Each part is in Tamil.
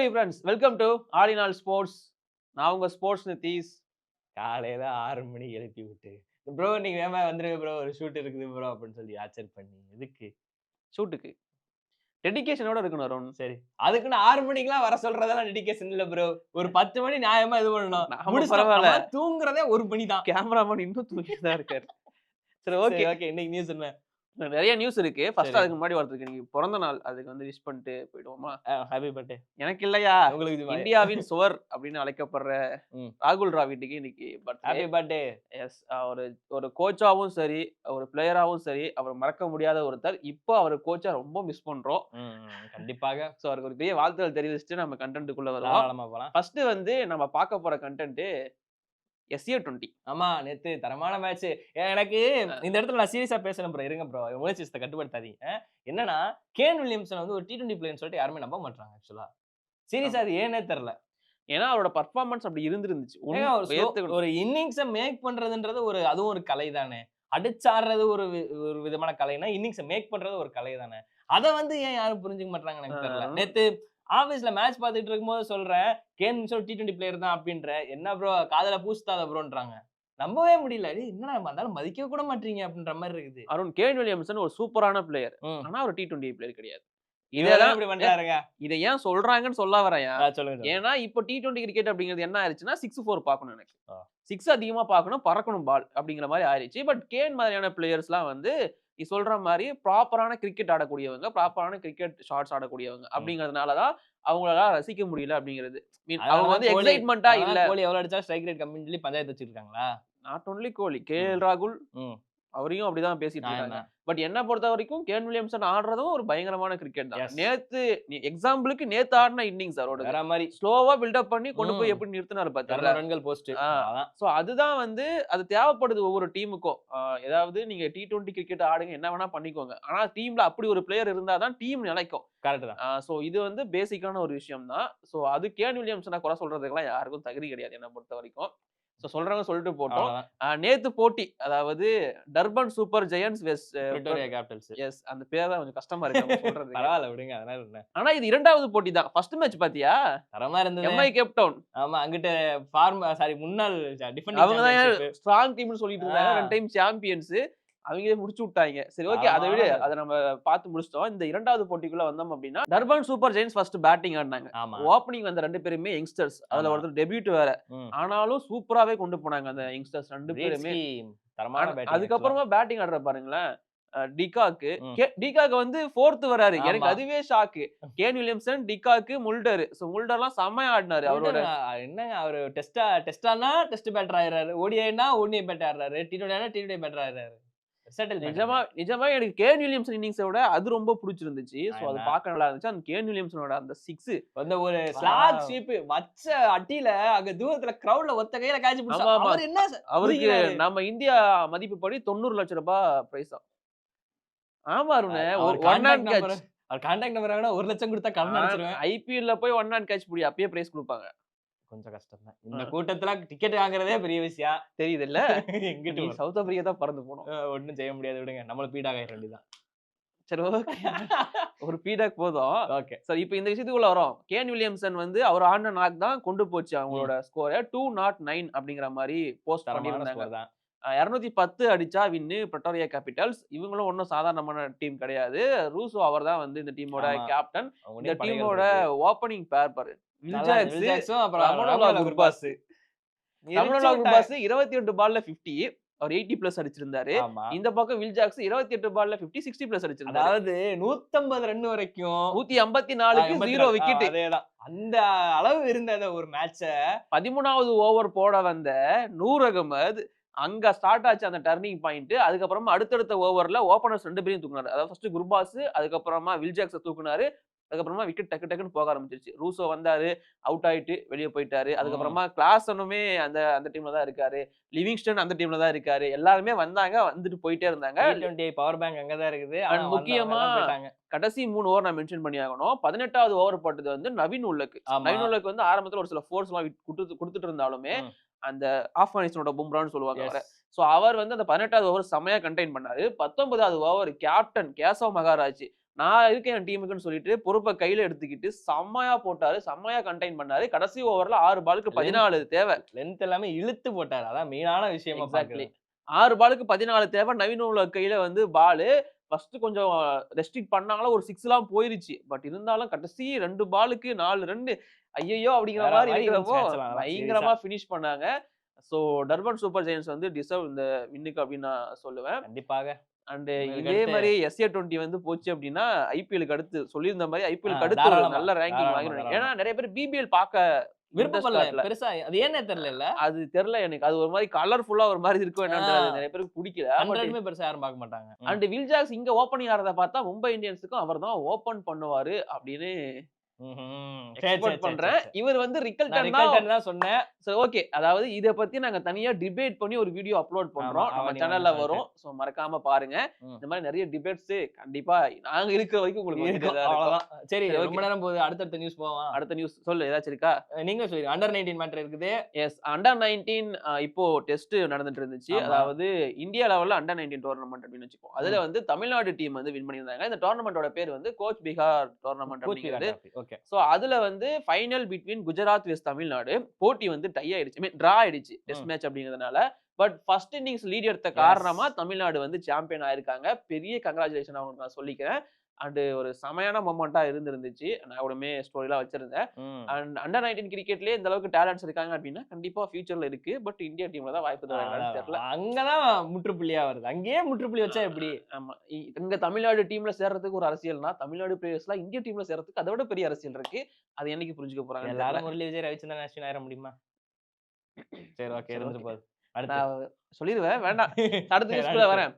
Hello friends welcome to ஆலினால் sports நான் உங்க ஸ்போர்ட்ஸ் நித்தீஸ் காலையில ஆறு மணிக்கு எழுப்பி விட்டு ப்ரோ நீங்க வேமா வந்துருங்க ப்ரோ ஒரு ஷூட் இருக்குது ப்ரோ அப்படின்னு சொல்லி ஆச்சர் பண்ணி எதுக்கு ஷூட்டுக்கு டெடிகேஷனோட இருக்கணும் அருண். சரி. அதுக்குன்னு ஆறு மணிக்கெல்லாம் வர சொல்றதெல்லாம் டெடிகேஷன் இல்ல ப்ரோ ஒரு பத்து மணி நியாயமா இது பண்ணணும். பரவாயில்ல. தூங்குறதே ஒரு மணி தான். கேமராமேன் இன்னும் தூங்கிட்டு தான் இருக்காரு. சரி ஓகே ஓகே இன்னைக்கு நியூஸ் என்ன? நிறைய நியூஸ் இருக்கு. ஃபர்ஸ்ட். அதுக்கு முன்னாடி வரதுக்கு நீங்க பிறந்த நாள். அதுக்கு வந்து விஷ் பண்ணிட்டு போயிடுவோமா? ஹாப்பி பர்த்டே எனக்கு இல்லையா? உங்களுக்கு இந்தியாவின் சுவர் அப்படின்னு அழைக்கப்படுற. ராகுல் டிராவிட்டுக்கு இன்னைக்கு ஹாப்பி பர்த்டே எஸ் ஒரு ஒரு கோச்சாவும் சரி ஒரு பிளேயராகவும் சரி அவர் மறக்க முடியாத ஒருத்தர். இப்போ அவர் கோச்சா ரொம்ப மிஸ் பண்றோம். கண்டிப்பாக. ஸோ அவருக்கு ஒரு பெரிய வாழ்த்துக்கள் தெரிவிச்சுட்டு நம்ம கண்டென்ட்டுக்குள்ள போலாம் ஃபர்ஸ்ட் வந்து நம்ம பார்க்க போற கண்டென்ட் எஸ்ஏ டுவெண்ட்டி ஆமா நேத்து தரமான மேட்ச் எனக்கு இந்த இடத்துல நான் சீரியஸா பேசணும் ப்ரோ இருங்க ப்ரோ உணர்ச்சி கட்டுப்படுத்தாதீங்க. என்னன்னா கேன் வில்லியம்சன் வந்து ஒரு டி டுவெண்ட்டி பிளேயர்னு சொல்லிட்டு யாருமே நம்ப மாட்டாங்க ஆக்சுவலா சீரியஸா அது ஏனே தெரியல ஏன்னா அவரோட பர்ஃபார்மன்ஸ் அப்படி இருந்திருந்துச்சு. ஒரு இன்னிங்ஸை மேக் பண்றதுன்றது ஒரு அதுவும் ஒரு கலை தானே. அடிச்சாடுறது ஒரு ஒரு விதமான கலைனா இன்னிங்ஸை மேக் பண்றது ஒரு கலை தானே. அதை வந்து ஏன் யாரும் புரிஞ்சுக்க மாட்டாங்க எனக்கு தெரியல. நேத்து ஆபீஸ்ல மேட்ச் பார்த்துட்டு இருக்கும்போது சொல்றேன் Kane Williamson T twenty player தான் அப்படின்ற. என்ன ப்ரோ காதல பூஸ்தாத ப்ரோன்றாங்க நம்பவே முடியல. நம்ம இருந்தாலும் மதிக்க கூட மாட்டீங்க அப்படின்ற மாதிரி இருக்குது. அருண் கேன் வில்லியம்சன் ஒரு சூப்பரான பிளேயர். ஆனா ஒரு டி டுவெண்ட்டி பிளேயர் கிடையாது. இதெல்லாம் இப்படி இதை ஏன் சொல்றாங்கன்னு சொல்ல வரேன். சொல்லுங்க. ஏன்னா இப்போ டி டுவெண்ட்டி கிரிக்கெட் அப்படிங்கிறது என்ன ஆயிடுச்சுன்னா சிக்ஸ் ஃபோர் பார்க்கணும் எனக்கு. சிக்ஸ் அதிகமா பார்க்கணும் பறக்கணும் பால் அப்படிங்கிற மாதிரி ஆயிடுச்சு பட் கேன் மாதிரியான பிளேயர்ஸ்லாம் வந்து நீ சொல்ற மாதிரி ப்ராப்பரான கிரிக்கெட் ஆடக்கூடியவங்க ப்ராப்பரான கிரிக்கெட் ஷாட்ஸ் ஆடக்கூடியவங்க அப்படிங்கறதுனால தான் அவங்களால ரசிக்க முடியல அப்படிங்கிறது. Mean, அவங்க வந்து எக்ஸைட்மெண்ட்டா இல்ல. கோலி எவ்வளவு அடிச்சா ஸ்ட்ரைக் ரேட் சொல்லி பஞ்சாயத்து வச்சிருக்காங்களா? Not only Kohli K L ராகுல். அவரையும் அப்படிதான் பேசிட்டு இருக்காங்க. பட் என்ன பொறுத்த வரைக்கும் கேன் வில்லியம்சன் ஆடுறதும் ஒரு பயங்கரமான கிரிக்கெட் தான். நேத்து எக்ஸாம்பிளுக்கு நேத்து ஆடின இன்னிங்ஸ் அவரோட வேற மாதிரி. ஸ்லோவா பில்டப் பண்ணி கொண்டு போய். எப்படி நிறுத்தினாரு இரநூறு ரன்கள் போஸ்ட் ஸோ அதுதான் வந்து அது தேவைப்படுது ஒவ்வொரு டீமுக்கும் ஏதாவது நீங்க டி டுவெண்ட்டி கிரிக்கெட் ஆடுங்க என்ன வேணா பண்ணிக்கோங்க. ஆனா டீம்ல அப்படி ஒரு பிளேயர் இருந்தாதான் டீம் நிலைக்கும். கரெக்ட் தான். ஸோ இது வந்து பேசிக்கான ஒரு விஷயம் தான் ஸோ அது கேன் வில்லியம்சனை குறை சொல்றதுக்கெல்லாம் யாருக்கும் தகுதி கிடையாது என்ன பொறுத்த வரைக்கும். ஸோ சொல்றவங்க சொல்லிட்டு போட்டோம். நேத்து போட்டி அதாவது Durban super giants West capitals S அந்த பேர் தான் கொஞ்சம் கஷ்டமா இருக்கு சொல்றது பரவாயில்ல விடுங்க அதனால என்ன? ஆனா இது இரண்டாவது போட்டி தான். ஃபர்ஸ்ட் மேட்ச் பாத்தியா? தரமா இருந்தது. எம்ஐ கேப் டவுன் ஆமா அங்கிட்ட ஃபார்ம் சாரி முன்னாள் அவங்க தான் டிஃபெண்ட் ஸ்ட்ராங் டீம்னு சொல்லிட்டு இருந்தாங்க. ரெண்டு டைம் சாம்பியன்ஸ் அவங்களே முடிச்சு விட்டாங்க. சரி ஓகே அதை விட. அதை நம்ம பார்த்து முடிச்சிட்டோம். இந்த இரண்டாவது போட்டிக்குள்ள வந்தோம் அப்படின்னா Durban super giants first batting ஆடினாங்க. ஓப்பனிங் வந்த ரெண்டு பேருமே யங்ஸ்டர்ஸ் அதுல. ஒருத்தர் டெபியூட் வேற. ஆனாலும் சூப்பராவே கொண்டு போனாங்க அந்த யங்ஸ்டர்ஸ் ரெண்டு பேருமே. அதுக்கப்புறமா பேட்டிங் ஆடுற பாருங்களேன் டிகாக்கு. டிகாக்கு வந்து ஃபோர்த் வராரு. எனக்கு. அதுவே shock Kane Williamson de Kock Mulder. So முல்டர்லாம் செம்மையா ஆடினாரு அவரோட. என்னங்க அவரு டெஸ்டா டெஸ்டானா டெஸ்ட் பேட்டர் ஆயிடுறாரு. ஓடிஐனா ஓடிஐ பேட்டர் ஆடுறாரு. T twenty T twenty batter ஆயிடுறாரு. செட்டில் நிஜமா நிஜமா எனக்கு கேன் வில்லியம்சன் இன்னிங்ஸை விட அது ரொம்ப பிடிச்சிருந்துச்சு. சோ அது. பார்க்க நல்லா இருந்துச்சு. அந்த கேன் வில்லியம்சனோட அந்த சிக்ஸ் அந்த ஒரு ஸ்லாக் ஷீப் வச்ச அட்டியில அங்க தூரத்துல கிரவுட்ல ஒத்த கையில காய்ச்சி. அவர் என்ன அவருக்கு. நம்ம இந்தியா மதிப்புப்படி தொண்ணூறு லட்சம் ரூபாய் பிரைஸ் ஆமா அருண். அவர் ஒன் கேட்ச் அவர் கான்டாக்ட் நம்பர் ஒரு லட்சம் கொடுத்தா கடன் அடிச்சிருவேன் ஐபிஎல்ல போய் ஒன் ஹேண்ட் கேட்ச் புடி. அப்பயே பிரைஸ் கொடுப்பாங்க. கொஞ்சம் கஷ்டம் தான் இந்த கூட்டத்துல டிக்கெட் வாங்குறதே பெரிய விஷயம். தெரியுது இல்ல எங்கிட்டு? சவுத் ஆப்பிரிக்கா தான் பறந்து போனோம் ஒண்ணும் செய்ய முடியாது விடுங்க. நம்மள பீடாக வேண்டியதான் சரி ஓகே. ஒரு ஃபீட்பேக் போதும். ஓகே. சரி இப்போ இந்த விஷயத்துக்குள்ள வரோம். கேன் வில்லியம்சன் வந்து அவர் ஆடின நாக் தான் கொண்டு போச்சு அவங்களோட ஸ்கோரை டூ நாட் நைன் அப்படிங்கிற மாதிரி போஸ்ட் பண்ணியிருந்தாங்க. இரநூத்தி பத்து அடிச்சா வின்னு பிரட்டோரியா கேபிட்டல்ஸ் இவங்களும் ஒன்றும் சாதாரணமான டீம் கிடையாது. ரூசோ அவர் தான் வந்து இந்த டீமோட. கேப்டன் இந்த டீமோட. ஓப்பனிங் பேர் பாரு. இருபத்தி எட்டு பால்ல பிப்டி அவர் எயிட்டி பிளஸ் அடிச்சிருந்தாரு. இந்த பக்கம் வில்ஜாக்ஸ் இருபத்தி எட்டு பால்ல பிப்டி சிக்ஸ்டி பிளஸ் அடிச்சிருந்தாரு. அதாவது நூத்தம்பது ரன் வரைக்கும் நூத்தி ஐம்பத்தி நாலுக்கு ஜீரோ. விக்கெட் அதேதான். அந்த அளவு இருந்த அந்த ஒரு மேட்ச பதிமூணாவது ஓவர் போட வந்த நூர் அகமது அங்க ஸ்டார்ட் ஆச்சு அந்த டர்னிங் பாயிண்ட் அதுக்கப்புறமா அடுத்தடுத்த ஓவர்ல ஓபனர்ஸ் ரெண்டு பேரையும் தூக்குனாரு. அதாவது ஃபர்ஸ்ட் குர்பாஸ் அதுக்கப்புறமா வில்ஜாக்ஸை தூக்குனாரு. அதுக்கப்புறமா விக்கெட் டக்கு டக்குன்னு போக ஆரம்பிச்சிருச்சு. ரூசோ வந்தாரு அவுட் ஆயிட்டு வெளியே போயிட்டாரு. அதுக்கப்புறமா கிளாஸனுமே அந்த அந்த டீம்ல தான் இருக்காரு. லிவிங்ஸ்டன் அந்த டீம்ல தான் இருக்காரு. எல்லாருமே வந்தாங்க வந்துட்டு போயிட்டே இருந்தாங்க. பவர் பேங்க் அங்கதான் இருக்குது. வந்தவங்க முக்கியமா. கடைசி மூணு ஓவர் நான் மென்ஷன் பண்ணி ஆகணும். பதினெட்டாவது ஓவர் போட்டது வந்து நவீன் உள்ளக்கு. நவீன் உள்ளக்கு வந்து ஆரம்பத்துல ஒரு சில ஃபோர்ஸ் எல்லாம் கொடுத்துட்டு இருந்தாலுமே. அந்த ஆப்கானிஸ்தானோட பும்ரான்னு சொல்லுவாங்க ஸோ அவர் வந்து அந்த பதினெட்டாவது ஓவர் செமையா கண்டெயின் பண்ணாரு. பத்தொன்பதாவது ஓவர் கேப்டன் கேசவ் மகாராஜ். நான் இருக்கேன் என் டீமுக்குன்னு சொல்லிட்டு பொறுப்பை கையில எடுத்துக்கிட்டு செம்மையா போட்டாரு செம்மையா கண்டெயின் பண்ணாரு. கடைசி ஓவர்ல ஆறு பாலுக்கு பதினாலு தேவை. லென்த் எல்லாமே இழுத்து போட்டாரு. அதான் மெயினான விஷயமா எக்ஸாக்ட்லி ஆறு பாலுக்கு பதினாலு தேவை. நவீன் உலக கையில வந்து பாலு. ஃபர்ஸ்ட் கொஞ்சம் ரெஸ்ட்ரிக்ட் பண்ணாங்களா ஒரு சிக்ஸ் எல்லாம் போயிருச்சு. பட் இருந்தாலும் கடைசி ரெண்டு பாலுக்கு நாலு ரெண்டு ஐயோ அப்படிங்கிற மாதிரி இருக்கிறப்போ பயங்கரமா ஃபினிஷ் பண்ணாங்க. ஸோ டர்பன் சூப்பர் ஜெயின்ஸ் வந்து டிசர்வ் இந்த வின்னுக்கு அப்படின்னு நான் சொல்லுவேன். கண்டிப்பாக. அண்ட் இதே மாதிரி எஸ்ஏ டுவெண்ட்டி வந்து போச்சு அப்படின்னா ஐபிஎலுக்கு அடுத்து சொல்லியிருந்த மாதிரி ஐபிஎலுக்கு அடுத்து நல்ல ரேங்கிங் வாங்கிடுவாங்க. ஏன்னா நிறைய பேர் பிபிஎல் பார்க்க விருப்பப்படல. பெருசா அது ஏன்னே தெரியல இல்ல அது தெரியல எனக்கு அது ஒரு மாதிரி கலர்ஃபுல்லா ஒரு மாதிரி இருக்கும் என்னன்றது. நிறைய பேருக்கு பிடிக்கல ஹண்ட்ரடுமே பெருசா யாரும் பார்க்க மாட்டாங்க. அண்ட் வில்ஜாக்ஸ் இங்க ஓப்பனிங் ஆறத பார்த்தா மும்பை இந்தியன்ஸுக்கும் அவர் தான் ஓபன் பண்ணுவாரு அப்படின்னு பண்றேன். இவர் வந்து ரிக்கல்டன் தான். சொன்னேன். ஓகே அதாவது இத பத்தி நாங்க தனியா டிபேட் பண்ணி ஒரு வீடியோ அப்லோட் பண்றோம். நம்ம சேனல்ல வரும். சோ மறக்காம பாருங்க. இந்த மாதிரி நிறைய டிபேட்ஸ் கண்டிப்பா நாங்க இருக்கிற வரைக்கும் உங்களுக்கு சரி ரொம்ப நேரம் போகுது. அடுத்தடுத்த நியூஸ் போவோம். அடுத்த நியூஸ் சொல்லு. ஏதாச்சும் இருக்கா? நீங்க சொல்லுங்க அண்டர் நைன்டீன் மேட்டர் இருக்குது. எஸ் அண்டர் நைன்டீன் இப்போ டெஸ்ட் நடந்துட்டு இருந்துச்சு. அதாவது இந்தியா லெவல்ல அண்டர் நைன்டீன் டோர்னமெண்ட் அப்படின்னு வச்சுக்கோ. அதுல வந்து தமிழ்நாடு டீம் வந்து வின் பண்ணியிருந்தாங்க. இந்த டோர்னமெண்டோட பேர் வந்து கோச் பீகார் டோர்னமெண்ட் அப்படிங்கிறது. ஓகே. ஸோ அதுல வந்து final between Gujarat vs Tamil Nadu போட்டி வந்து டை ஆயிடுச்சு. மீன் ட்ரா ஆயிடுச்சு டெஸ்ட். மேட்ச் அப்படிங்கிறதுனால. பட் ஃபர்ஸ்ட் இன்னிங்ஸ் லீட் எடுத்த காரணமா தமிழ்நாடு வந்து சாம்பியன் ஆயிருக்காங்க. பெரிய கங்க்ராச்சுலேஷன் அவங்களுக்கு நான் சொல்லிக்கிறேன். அண்ட் ஒரு செமையான மொமெண்டா இருந்திருந்துச்சு. நான் கூடமே ஸ்டோரிலாம் வச்சிருந்தேன். அண்ட் அண்டர் நைன்டீன் கிரிக்கெட்லயே இந்த அளவுக்கு டேலண்ட்ஸ் இருக்காங்க அப்படின்னா கண்டிப்பா ஃபியூச்சர்ல இருக்கு. பட் இந்தியா டீம்ல தான் வாய்ப்பு தராங்கன்னு தெரியல. அங்கதான் முற்றுப்புள்ளியா வருது. அங்கேயே முற்றுப்புள்ளி வச்சா எப்படி? ஆமா. இங்க தமிழ்நாடு டீம்ல சேர்றதுக்கு ஒரு அரசியல்னா தமிழ்நாடு பிளேயர்ஸ்லாம் இந்திய டீம்ல சேர்றதுக்கு அதை விட பெரிய அரசியல் இருக்கு. அது என்னைக்கு புரிஞ்சுக்க போறாங்க எல்லாரும் முரளி விஜய் ரவிச்சந்திரன் அஸ்வின் ஆயிர முடியுமா? சரி ஓகே okay. போகுது. நான் சொல்லிடுவேன். வேண்டாம். அடுத்த அடுத்து. வரேன்.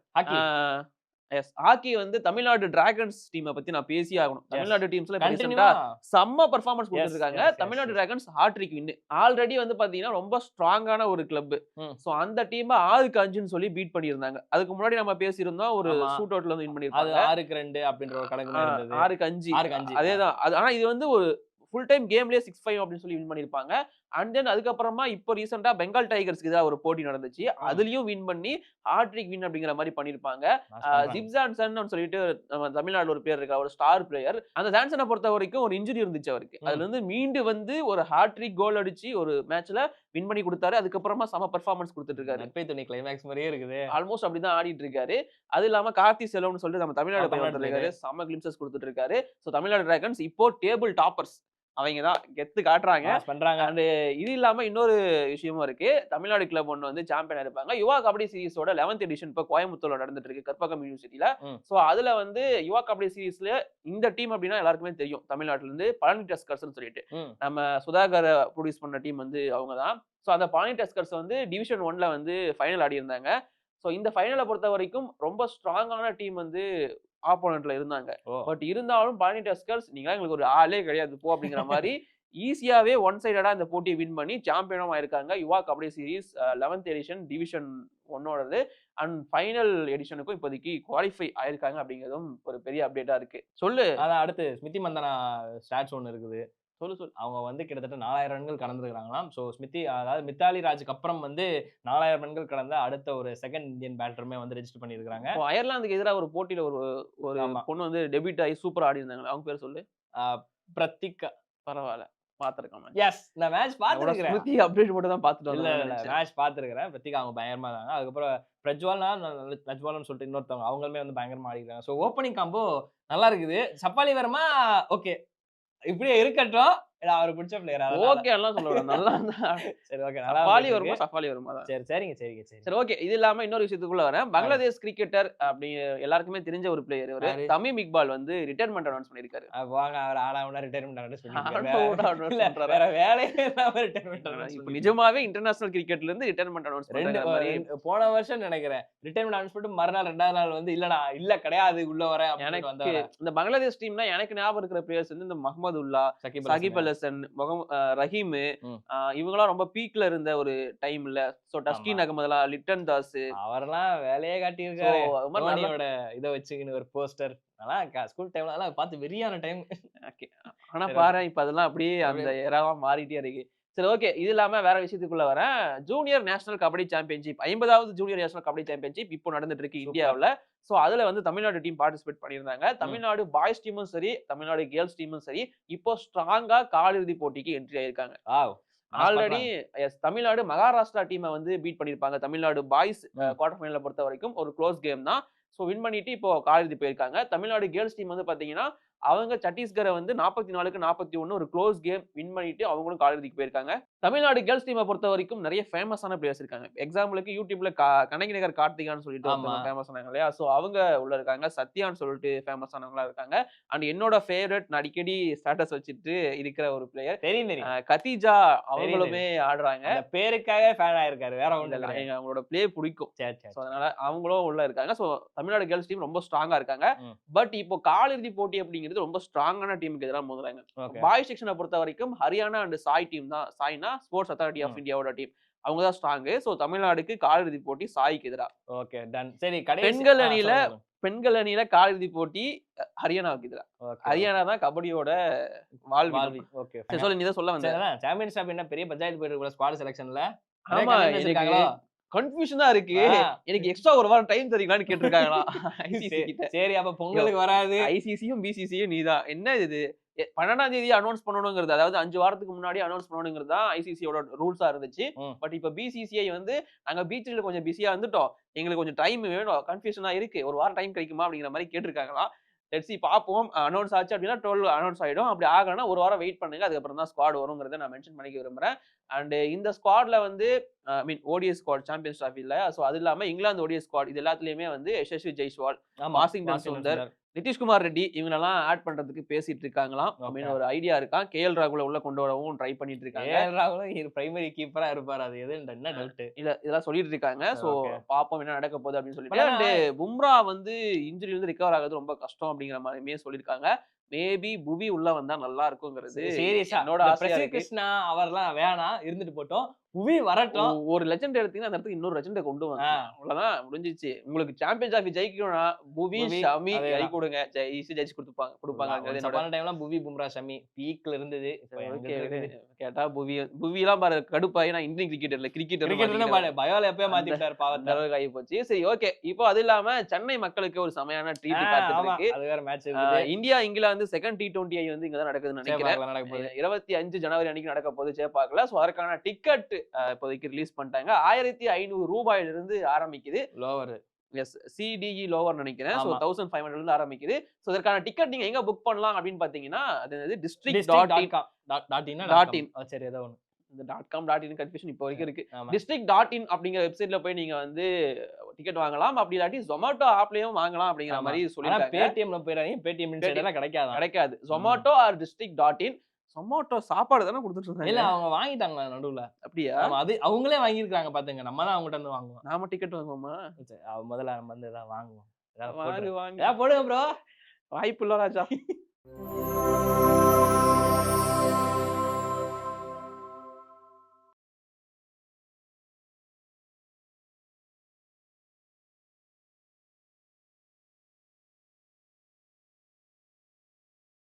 எஸ் ஹாக்கி வந்து தமிழ்நாடு டிராகன்ஸ் டீமை பத்தி நான் பேசி ஆகணும். தமிழ்நாடு டீம்ஸ்ல கண்டினியூவா செம்ம பெர்ஃபார்மன்ஸ் கொடுத்துருக்காங்க. Tamil Nadu. Dragons hat trick win already வந்து பாத்தீங்கன்னா ரொம்ப ஸ்ட்ராங்கான ஒரு கிளப். சோ அந்த டீமை ஆறுக்கு அஞ்சுன்னு சொல்லி பீட் பண்ணியிருந்தாங்க. அதுக்கு முன்னாடி நம்ம பேசியிருந்தோம் ஒரு. ஷூட் அவுட்ல வந்து வின் அது பண்ணிருப்பாங்க ஆறுக்கு ரெண்டு அப்படின்ற ஒரு கணக்கு ஆறுக்கு அஞ்சு. அது ஆனா இது வந்து ஒரு ஃபுல் டைம் கேம்லயே சிக்ஸ் ஃபைவ் அப்படின்னு சொல்லி வின் பண்ணிருப்பாங்க அண்ட் தென் அதுக்கப்புறமா இப்போ ரீசெண்டா பெங்கால் டைகர்ஸ்க்கு ஏதாவது ஒரு போட்டி நடந்துச்சு. அதுலயும் வின் பண்ணி ஹாட்ரிக் வின் அப்படிங்கிற மாதிரி சொல்றேன். ஜிப்சான்சன் சொல்லிட்டு நம்ம தமிழ்நாடுல ஒரு பேர் இருக்கா. ஒரு ஸ்டார் பிளேயர் அந்த ஜான்சனை பொறுத்த வரைக்கும் ஒரு இன்ஜுரி இருந்துச்சு அவருக்கு. அதுல இருந்து மீண்டு வந்து ஒரு ஹாட்ரிக் கோல் அடிச்சு ஒரு மேட்ச்ல வின் பண்ணி கொடுத்தாரு. அதுக்கப்புறமா செம பெர்ஃபார்மன்ஸ் கொடுத்துட்டு இருக்காரு. நட்பை துணி கிளைமேக்ஸ் மாதிரியே இருக்குது. ஆல்மோஸ்ட் அப்படிதான் ஆடிட்டு இருக்காரு. அது இல்லாம கார்த்தி செல்வம்னு சொல்லிட்டு நம்ம தமிழ்நாடு தமிழ்நாடு இருக்காரு. செம கிளிம்சஸ் கொடுத்துட்டு இருக்காரு. சோ தமிழ்நாடு டிராகன்ஸ் இப்போ டேபிள் டாப்பர்ஸ் அவங்க தான் கெத்து காட்டுறாங்க. பண்றாங்க. அண்ட் இது இல்லாம இன்னொரு விஷயமும் இருக்கு. தமிழ்நாடு கிளப் ஒன்று வந்து சாம்பியன் இருப்பாங்க. யுவா கபடி சீரிஸோட லெவன்த் எடிஷன் இப்போ கோயம்புத்தூர்ல நடந்துட்டு இருக்கு கற்பகம் யூனிவர்சிட்டியில. சோ அதுல வந்து யுவா கபடி சீரிஸ்ல இந்த டீம் அப்படின்னா எல்லாருக்குமே தெரியும். தமிழ்நாட்டுல இருந்து பழனி டஸ்கர்ஸ்னு சொல்லிட்டு. நம்ம சுதாகரை ப்ரொடியூஸ் பண்ண டீம் வந்து அவங்க தான். ஸோ அந்த பழனி டஸ்கர்ஸ் வந்து டிவிஷன் ஒன்ல வந்து ஃபைனல் ஆடி இருந்தாங்க ஸோ இந்த ஃபைனலை பொறுத்த வரைக்கும் ரொம்ப ஸ்ட்ராங்கான டீம் வந்து ஆப்போனண்ட்ல இருந்தாங்க. பட் இருந்தாலும் பழனி டஸ்கர்ஸ் நீங்க எங்களுக்கு ஒரு ஆளே கிடையாது. போ அப்படிங்கிற மாதிரி ஈஸியாவே ஒன் சைடடா இந்த போட்டியை வின் பண்ணி சாம்பியனும் ஆயிருக்காங்க. Yuva kabaddi series eleventh edition division ஒன்னோடது. And final எடிஷனுக்கும் இப்போதைக்கு குவாலிஃபை ஆயிருக்காங்க அப்படிங்கிறதும் ஒரு பெரிய அப்டேட்டா இருக்கு. சொல்லு. அதான் அடுத்து ஸ்மிருதி மந்தனா ஸ்டாட்ஸ் ஒன்று இருக்குது. சொல்லு சொல்லு. அவங்க வந்து கிட்டத்தட்ட நாலாயிரம் ரன்கள் கடந்திருக்காங்களாம் ஸோ ஸ்மிருதி அதாவது மித்தாலி ராஜுக்கு அப்புறம் வந்து நாலாயிரம் ரன்கள் கடந்த அடுத்த ஒரு செகண்ட் இந்தியன் பேட்டருமே வந்து ரெஜிஸ்டர் பண்ணியிருக்காங்க அயர்லாந்துக்கு எதிராக ஒரு போட்டியில ஒரு ஒரு. பொண்ணு வந்து டெபிட் ஆகி சூப்பர் ஆடி இருந்தாங்க அவங்க பேர் சொல்லு. பிரத்திகா பரவாயில்ல. பாத்துருக்கேன் எஸ் நான் மேட்ச் பார்த்துருக்கிறேன். ஸ்மிருதி அப்டேட் மட்டும் தான் பார்த்துட்டு இல்ல இல்ல மேட்ச் பார்த்துருக்கிறேன். பிரத்திகா அவங்க பயங்கரமா இருந்தாங்க. அதுக்கப்புறம் பிரஜ்வால்னா பிரஜ்வால்னு சொல்லிட்டு இன்னொருத்தவங்க அவங்களுமே வந்து பயங்கரமா ஆடிக்கிறாங்க ஸோ ஓப்பனிங் காம்போ நல்லா இருக்குது. சப்பாலி வர்மா ஓகே இப்படியே இருக்கட்டும். இல்ல அவருக்கு பிடிச்ச பிளேயர் ஓகே எல்லாம் சொல்ல நல்லா சரி ஓகே நல்லா சஃபாலி வருமா. சஃபாலி வருமா சரி சரிங்க சரிங்க சரி சரி ஓகே இது இல்லாம இன்னொரு விஷயத்துக்குள்ள வரேன். பங்களாதேஷ் கிரிக்கெட்டர் அப்படி எல்லாருக்குமே தெரிஞ்ச ஒரு பிளேயர் இவரு? தமீம் இக்பால் வந்து ரிட்டைர்மெண்ட் அனௌன்ஸ் பண்ணிருக்காரு. வாங்க அவர் Out out இல்ல பண்றாரா? வேற வேலையே இல்லாம ரிட்டைர்மெண்ட் இப்ப நிஜமாவே இன்டர்நேஷனல் கிரிக்கெட்ல இருந்து ரிட்டைர்மெண்ட் அனௌன்ஸ் ரெண்டு போன வருஷம் நினைக்கிறேன். ரிட்டைர்மெண்ட் அனௌன்ஸ் பண்ணிட்டு மறுநாள் ரெண்டாவது நாள் வந்து இல்லடா இல்ல கிடையாது உள்ள வரேன் எனக்கு இந்த பங்களாதேஷ் டீம்னா எனக்கு ஞாபகம் இருக்கிற பிளேயர்ஸ் வந்து இந்த முகமது உல்லா சகிப் சகிப் அல் ஹசன் முகம் ரஹீம் ம். இவங்கலாம் ரொம்ப பீக்ல இருந்த ஒரு டைம்ல சோ டஸ்கின் ஆமா. அகமதுலா லிட்டன் தாஸ் அவரெல்லாம் வேலையே காட்டி So, இருக்காரு அது மாதிரி நல்லா- தோனியோட இதை வச்சுக்கின்னு ஒரு போஸ்டர் அதெல்லாம் ஸ்கூல் டைம்ல அதெல்லாம் பார்த்து வெறியான டைம். ஆனா பாரு இப்ப அதெல்லாம் அப்படியே அந்த எராவா மாறிட்டே இருக்கு. சரி ஓகே இது இல்லாம வேற விஷயத்துக்குள்ள வரேன். ஜூனியர் நேஷனல் கபடி சாம்பியன்ஷிப் ஐம்பதாவது ஜூனியர் நேஷனல் கபடி சாம்பியன்ஷிப் இப்போ நடந்துட்டு இருக்கு. இந்தியாவுல. சோ அதுல வந்து தமிழ்நாடு டீம் பார்ட்டிசிபேட் பண்ணியிருந்தாங்க. தமிழ்நாடு பாய்ஸ் டீமும் சரி தமிழ்நாடு கேர்ள்ஸ் டீமும் சரி இப்போ ஸ்ட்ராங்கா காலிறுதி போட்டிக்கு என்ட்ரி ஆயிருக்காங்க. ஆல்ரெடி எஸ் தமிழ்நாடு மகாராஷ்டிரா டீமை வந்து பீட் பண்ணிருப்பாங்க தமிழ்நாடு பாய்ஸ். குவார்டர் ஃபைனலை பொறுத்த வரைக்கும் ஒரு க்ளோஸ் கேம் தான். ஸோ வின் பண்ணிட்டு இப்போ காலிறுதி போயிருக்காங்க. தமிழ்நாடு கேர்ள்ஸ் டீம் வந்து பாத்தீங்கன்னா அவங்க சத்தீஸ்கரை வந்து நாற்பத்தி நாலுக்கு நாற்பத்தி ஒன்று ஒரு க்ளோஸ் கேம் வின் பண்ணிட்டு அவங்களும் காலிறுதிக்கு போயிருக்காங்க. தமிழ்நாடு கேர்ள்ஸ் டீமை பொறுத்த வரைக்கும் நிறைய ஃபேமஸான பிளேயர்ஸ் இருக்காங்க. எக்ஸாம்பிளுக்கு யூடியூப்ல கா- கனகி நகர் கார்த்திகான்னு சொல்லிட்டு. ஃபேமஸ் ஆனாங்க இல்லையா? ஸோ அவங்க உள்ள இருக்காங்க. சத்யான்னு சொல்லிட்டு ஃபேமஸ் ஆனவங்களா இருக்காங்க. அண்ட் என்னோட ஃபேவரட் நான் அடிக்கடி ஸ்டேட்டஸ் வச்சுட்டு இருக்கிற ஒரு பிளேயர் கத்தீஜா அவங்களுமே ஆடுறாங்க. பேருக்காக ஃபேன் ஆயிருக்காரு. வேற ஒண்ணும் இல்ல, எனக்கு அவங்களோட ப்ளே பிடிக்கும். ஸோ அதனால அவங்களும் உள்ள இருக்காங்க. ஸோ தமிழ்நாடு கேர்ள்ஸ் டீம் ரொம்ப ஸ்ட்ராங்கா இருக்காங்க. பட் இப்போ காலிறுதி போட்டி அப்படிங்கிறது ரொம்ப ஸ்ட்ராங்கான டீமுக்கு எதிராக மோதுறாங்க. பாய் செக்ஷனை பொறுத்த வரைக்கும் ஹரியானா அண்ட் சாய் டீம் தான். சாய்னா ஸ்போர்ட்ஸ் அத்தாரிட்டி ஆஃப். இந்தியாவோட டீம் அவங்க தான் ஸ்ட்ராங்கு ஸோ தமிழ்நாடுக்கு காலிறுதி போட்டி சாய்க்கு எதிராக ஓகே டன் சரி பெண்கள் அணியில பெண்கள் அணியில காலிறுதி போட்டி ஹரியானாவுக்கு எதிராக ஹரியானா தான் கபடியோட வாழ்வி ஓகே சொல்லி நீ தான் சொல்ல வந்த. சாம்பியன்ஸ் என்ன பெரிய பஞ்சாயத்து போயிட்டு ஸ்குவாட் செலக்ஷன்ல ஆமா கன்ஃபியூஷனா இருக்கு. எனக்கு எக்ஸ்ட்ரா ஒரு வாரம் டைம் தரீங்களான்னு கேட்டிருக்காங்களா? ஐசிசி சரி அப்ப பொங்கலுக்கு வராது. ஐசிசியும் பிசிசியும் நீதான். என்ன இது பன்னெண்டாம் தேதி அனௌன்ஸ் பண்ணணுங்கிறது அதாவது அஞ்சு வாரத்துக்கு முன்னாடி அனௌன்ஸ் பண்ணணுங்கிறது தான் ஐசிசியோட ரூல்ஸா இருந்துச்சு. பட் இப்ப பிசிசிஐ வந்து நாங்க பீச்சில் கொஞ்சம் பிஸியா வந்துட்டோம் எங்களுக்கு கொஞ்சம் டைம் வேணும். கன்ஃபியூஷனா இருக்கு. ஒரு வாரம் டைம் கிடைக்குமா அப்படிங்கிற மாதிரி கேட்டிருக்காங்களாம் லெட்ஸி பார்ப்போம். அனௌன்ஸ் ஆச்சு அப்படின்னா டுவெல் அனௌன்ஸ் ஆயிடும். அப்படி ஆகலைன்னா ஒரு வாரம் வெயிட் பண்ணுங்க. அதுக்கப்புறம் தான் ஸ்குவாட் வருங்கிறத நான் மென்ஷன் பண்ணிக்க விரும்புறேன். அண்ட் இந்த ஸ்குவாட்ல வந்து I mean ODIs squad champions trophy இல்ல ஸோ அது இல்லாம இங்கிலாந்து ஓடிஎஸ் ஸ்குவாட் இது எல்லாத்துலயுமே வந்து யசஸ்வி ஜெய்ஸ்வால் வாஷிங்டன் சுந்தர், நிதிஷ்குமார் ரெட்டி இவங்களெல்லாம் ஆட் பண்றதுக்கு பேசிட்டு இருக்காங்களாம் அப்படின்னு ஒரு ஐடியா இருக்கான் கேஎல் ராகுல உள்ள கொண்டு வரவும் ட்ரை பண்ணிட்டு இருக்காங்க ஏஎல் ராகுலும் பிரைமரி கீப்பரா இருப்பாரு. அது எது என்ன டவுட் இல்ல இதெல்லாம் சொல்லிட்டு இருக்காங்க சோ. பாப்போம் என்ன நடக்க போகுது அப்படின்னு சொல்லிட்டு. பும்ரா வந்து இன்ஜுரி வந்து ரிகவர் ஆகுது ரொம்ப கஷ்டம் அப்படிங்கிற மாதிரியுமே சொல்லியிருக்காங்க. மேபி புவி உள்ள வந்தா நல்லா இருக்குங்கிறது சீரியஸா என்னோட கிருஷ்ணா அவர்லாம் வேணாம் இருந்துட்டு போட்டோம். புவி வரட்டும். ஒரு லெஜெண்ட் எடுத்தீங்கன்னா அந்த இடத்துக்கு இன்னொரு லெஜெண்டை கொண்டு வாங்க. அவ்வளவுதான் முடிஞ்சிச்சு. உங்களுக்கு சாம்பியன் டிராஃபி ஜெயிக்கணும்னா புவி ஷமி. கை கொடுங்க. ஈஸி ஜெயிச்சு கொடுத்துப்பாங்க கொடுப்பாங்க சப்பான டைம்லாம் புவி பும்ரா ஷமி பீக்ல இருந்தது? கேட்டா புவி புவி எல்லாம் பாரு கடுப்பாயி நான் இந்தியன் கிரிக்கெட்டர்ல கிரிக்கெட்டர் பயோல எப்பயே அந்த- மாத்தி விட்டாரு அந்த பாவத்தை அளவுக்கு ஆகி போச்சு சரி ஓகே இப்போ அது இல்லாம சென்னை மக்களுக்கு ஒரு செமையான ட்ரீட் காத்துட்டு அது வேற match India England second T twenty I வந்து இங்க தான் நடக்குதுன்னு நினைக்கிறேன். இருபத்தி அஞ்சு ஜனவரி அன்னைக்கு நடக்க போகுது. சேப்பாக்கல ஸோ அதற்கான டிக்கெட் இப்போதைக்கு ரிலீஸ் பண்ணிட்டாங்க. ஆயிரத்தி ஐநூறு ரூபாயில இருந்து ஆரம்பிக்குது லோவர் எஸ் சிடிஇ லோவர் நினைக்கிறேன். ஸோ. தௌசண்ட் ஃபைவ் ஹண்ட்ரட்ல இருந்து ஆரம்பிக்குது. ஸோ அதற்கான டிக்கெட் நீங்க எங்க புக் பண்ணலாம் அப்படின்னு பாத்தீங்கன்னா அது district district dot com dot in dot. In சரி ஏதோ ஒன்று இந்த dot com dot in confusion இப்போ வரைக்கும் இருக்கு. டிஸ்ட்ரிக்ட் டாட் இன் அப்படிங்கிற வெப்சைட்ல போய் நீங்க வந்து டிக்கெட் வாங்கலாம். அப்படி இல்லாட்டி ஜொமேட்டோ ஆப்லயும் வாங்கலாம் அப்படிங்கிற. மாதிரி சொல்லியிருக்காங்க. பேடிஎம்ல போயிடாதீங்க பேடிஎம் கிடைக்காதான். கிடைக்காது. Zomato or district dot in Zomato சாப்பாடு தானே கொடுத்துட்டு இல்ல இருந்தாங்க அவங்க வாங்கிட்டாங்க நடுவுல. அப்படியா? அது அவங்களே வாங்கியிருக்காங்க பாத்துங்க. நம்ம தான் அவங்ககிட்ட இருந்து வாங்குவோம். நாம டிக்கெட் வாங்குவோமா? முதல்ல நம்ம வந்து ஏதாவது வாங்குவோம். போடுங்க ப்ரோ வாய்ப்பு இல்ல ராஜா.